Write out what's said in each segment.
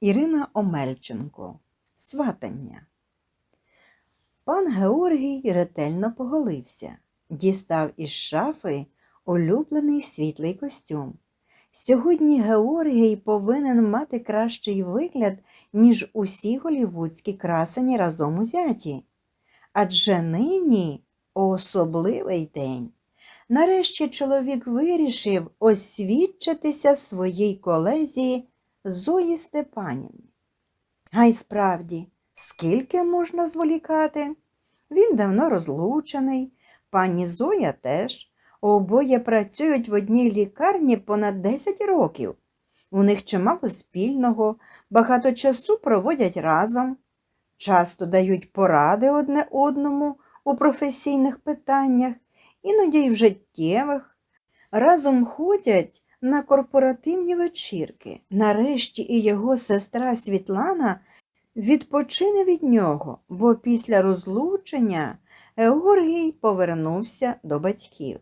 Ірина Омельченко. Сватання. Пан Георгій ретельно поголився, дістав із шафи улюблений світлий костюм. Сьогодні Георгій повинен мати кращий вигляд, ніж усі голівудські красені разом узяті. Адже нині особливий день. Нарешті чоловік вирішив освідчитися своїй колезі Зої Степанівні. А й справді, скільки можна зволікати? Він давно розлучений, пані Зоя теж. Обоє працюють в одній лікарні понад 10 років. У них чимало спільного, багато часу проводять разом, часто дають поради одне одному у професійних питаннях, іноді й в життєвих. Разом ходять на корпоративні вечірки. Нарешті і його сестра Світлана відпочине від нього, бо після розлучення Георгій повернувся до батьків.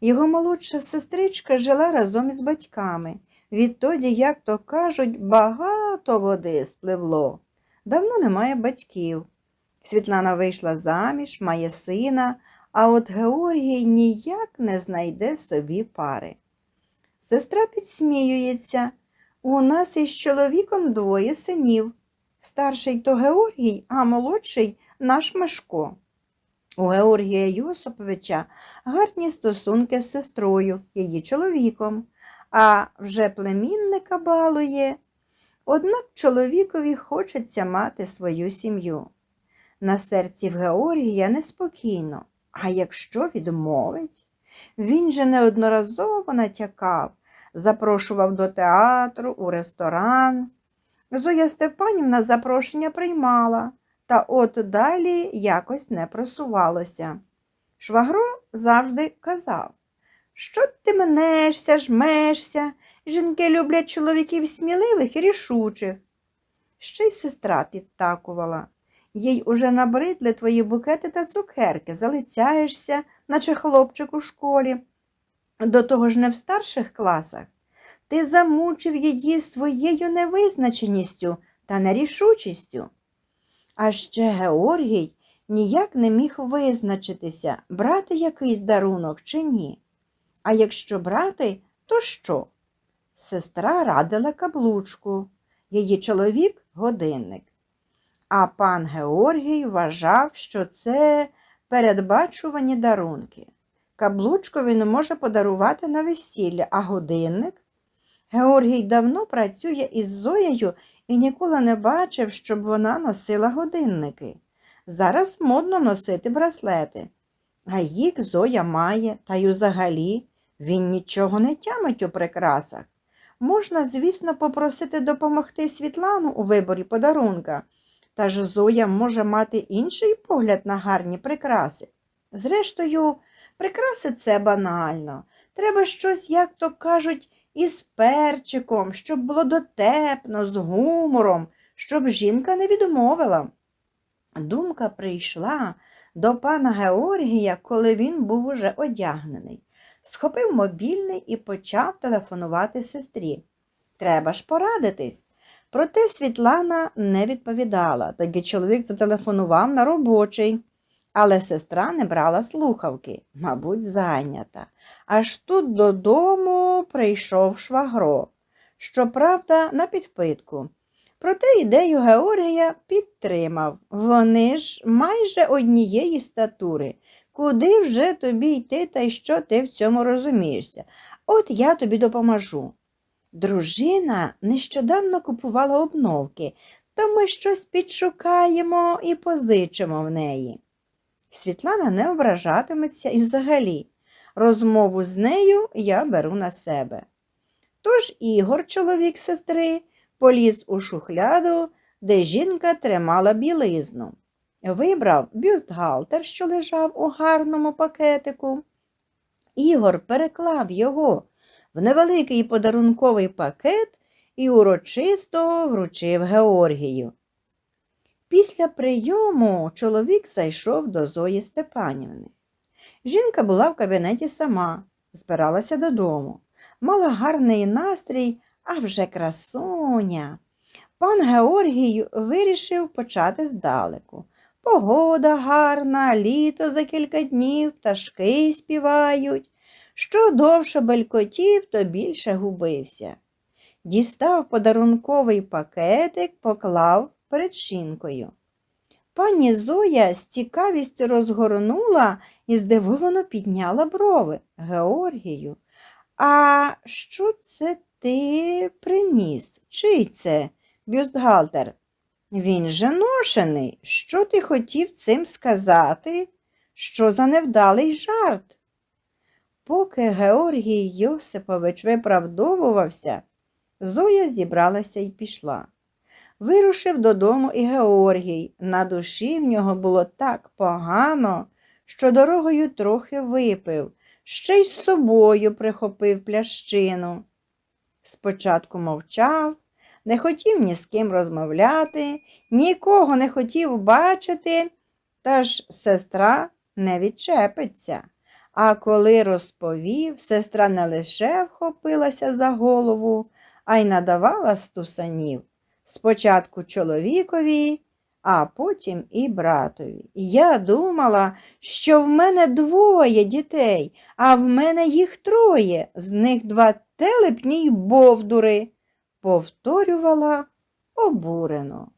Його молодша сестричка жила разом із батьками. Відтоді, як то кажуть, багато води спливло. Давно немає батьків. Світлана вийшла заміж, має сина, а от Георгій ніяк не знайде собі пари. Сестра підсміюється. У нас із чоловіком двоє синів. Старший то Георгій, а молодший наш Мишко. У Георгія Йосиповича гарні стосунки з сестрою, її чоловіком, а вже племінника балує. Однак чоловікові хочеться мати свою сім'ю. На серці в Георгія неспокійно, а якщо відмовить? Він же неодноразово натякав, запрошував до театру, у ресторан. Зоя Степанівна запрошення приймала, та от далі якось не просувалося. Швагро завжди казав, що ти менешся, жмешся, жінки люблять чоловіків сміливих і рішучих. Ще й сестра підтакувала. Їй уже набридли твої букети та цукерки, залицяєшся, наче хлопчик у школі. До того ж не в старших класах. Ти замучив її своєю невизначеністю та нерішучістю. А ще Георгій ніяк не міг визначитися, брати якийсь дарунок чи ні. А якщо брати, то що? Сестра радила каблучку, її чоловік годинник. А пан Георгій вважав, що це передбачувані дарунки. Каблучку він може подарувати на весілля, а годинник. Георгій давно працює із Зоєю і ніколи не бачив, щоб вона носила годинники. Зараз модно носити браслети. А їх Зоя має, та й взагалі він нічого не тямить у прикрасах. Можна, звісно, попросити допомогти Світлану у виборі подарунка, та ж Зоя може мати інший погляд на гарні прикраси. Зрештою, прикраси це банально. Треба щось, як то кажуть, із перчиком, щоб було дотепно, з гумором, щоб жінка не відмовила. Думка прийшла до пана Георгія, коли він був уже одягнений. Схопив мобільний і почав телефонувати сестрі. Треба ж порадитись. Проте Світлана не відповідала, тоді чоловік зателефонував на робочий. Але сестра не брала слухавки, мабуть, зайнята. Аж тут додому прийшов швагро. Щоправда, на підпитку. Проте ідею Георгія підтримав. Вони ж майже однієї статури. Куди вже тобі йти та й що ти в цьому розумієшся? От я тобі допоможу. Дружина нещодавно купувала обновки, то ми щось підшукаємо і позичимо в неї. Світлана не ображатиметься і взагалі. Розмову з нею я беру на себе. Тож Ігор, чоловік сестри, поліз у шухляду, де жінка тримала білизну. Вибрав бюстгальтер, що лежав у гарному пакетику. Ігор переклав його в невеликий подарунковий пакет і урочисто вручив Георгію. Після прийому чоловік зайшов до Зої Степанівни. Жінка була в кабінеті сама, збиралася додому, мала гарний настрій, а вже красуня. Пан Георгій вирішив почати здалеку. Погода гарна, літо за кілька днів, пташки співають. Що довше белькотів, то більше губився. Дістав подарунковий пакетик, поклав перед шинкою. Пані Зоя з цікавістю розгорнула і здивовано підняла брови. Георгію, а що це ти приніс? Чий це? Бюстгальтер. Він же ношений. Що ти хотів цим сказати? Що за невдалий жарт? Поки Георгій Йосипович виправдовувався, Зоя зібралася і пішла. Вирушив додому і Георгій. На душі в нього було так погано, що дорогою трохи випив, ще й з собою прихопив плящину. Спочатку мовчав, не хотів ні з ким розмовляти, нікого не хотів бачити, та ж сестра не відчепиться. А коли розповів, сестра не лише вхопилася за голову, а й надавала стусанів. Спочатку чоловікові, а потім і братові. Я думала, що в мене двоє дітей, а в мене їх троє, з них два телепні й бовдури, повторювала обурено.